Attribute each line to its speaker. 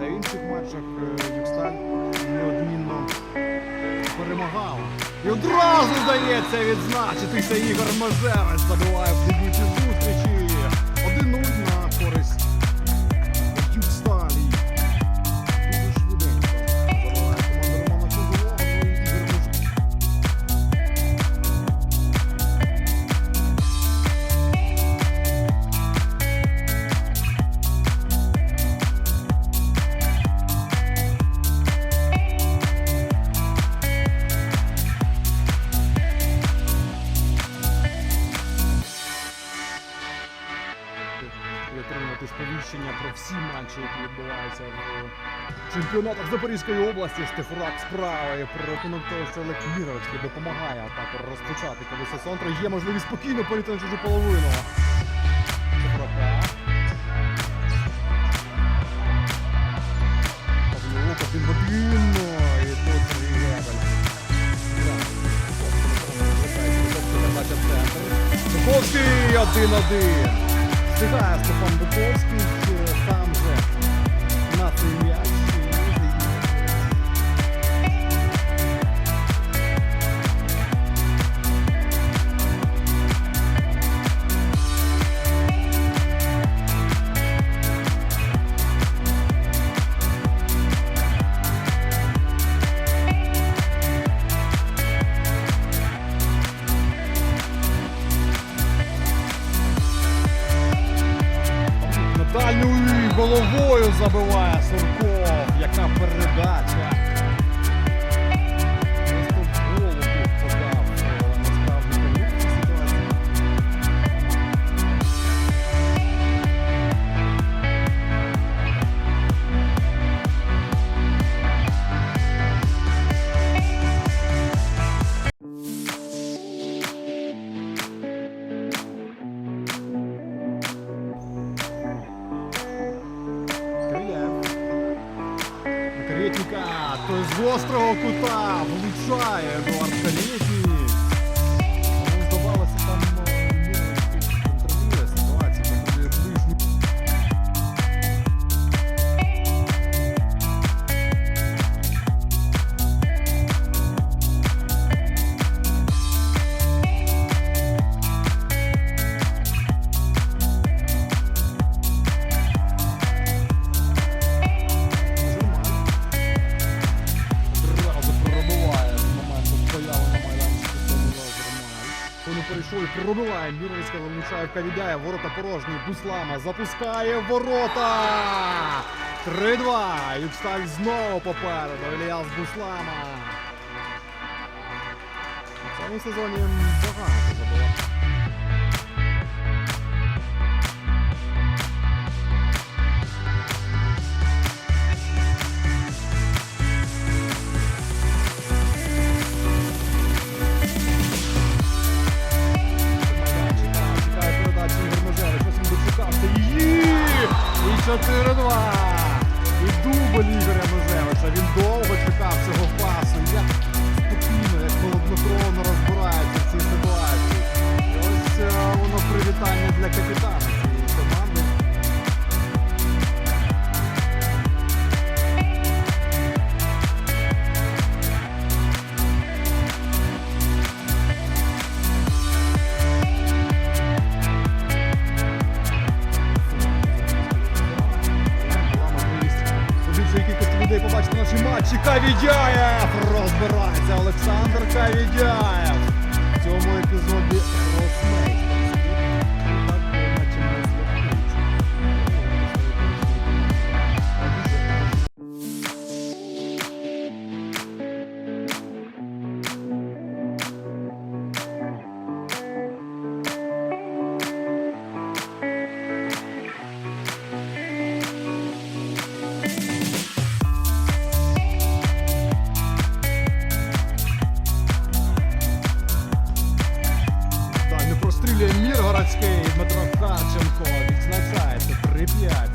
Speaker 1: Та в інших матчах е, Юксталь неодмінно перемагав. І одразу здається відзначитися Ігор Мазевець забиває в дебюті і отримати сповіщення про всі матчі, які відбуваються в чемпіонатах Запорізької області. Стефурак справа і про рахунок того, що Олег Міровицький допомагає атаку розпочати, коли Сосонтро є можливість спокійно перейти на чужу половину. Один в один. Один-один. De gasten van de Bukowski samen eh, zeggen. Nothing yet. На головою забиває Сурков. Яка передача. Каретника, той з острого кута влучає Едуард Вони пробиває. Міровська влучає віддає. Ворота порожні. Буслама запускає ворота. 3-2. Юксталь знову попереду. Іліас Буслама. В цьому сезоні багато забував. 4-2. І дубль Ігоря Мазевича. Він довго чекав цього пасу. Побачити наші матчі. Кавідяєв! Розбирається Олександр Кавідяєв. Міргородський Дмитро Харченко. Відзначається 3-5.